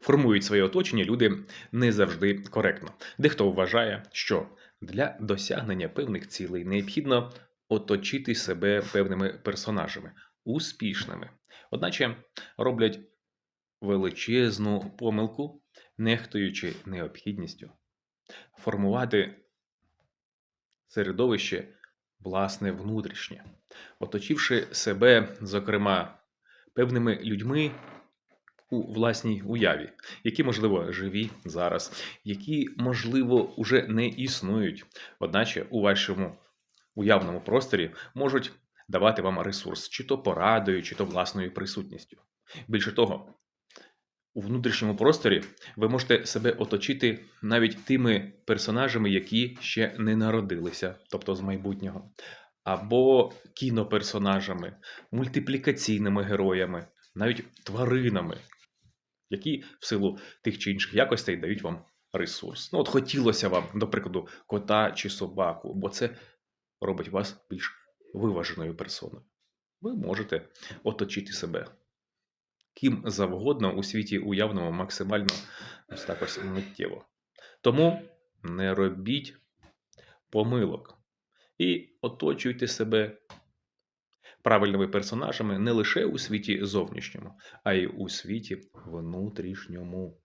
формують своє оточення люди не завжди коректно. Дехто вважає, що для досягнення певних цілей необхідно оточити себе певними персонажами, успішними. Одначе роблять величезну помилку, нехтуючи необхідністю формувати середовище власне внутрішнє, оточивши себе, зокрема, певними людьми у власній уяві, які, можливо, живі зараз, які, можливо, уже не існують, одначе у вашому уявному просторі можуть давати вам ресурс, чи то порадою, чи то власною присутністю. Більше того, у внутрішньому просторі ви можете себе оточити навіть тими персонажами, які ще не народилися, тобто з майбутнього, або кіноперсонажами, мультиплікаційними героями, навіть тваринами, які в силу тих чи інших якостей дають вам ресурс. Ну, от хотілося вам, до прикладу, кота чи собаку, бо це робить вас більш виваженою персоною. Ви можете оточити себе ким завгодно у світі уявному максимально ось так ось миттєво. Тому не робіть помилок і оточуйте себе правильними персонажами не лише у світі зовнішньому, а й у світі внутрішньому.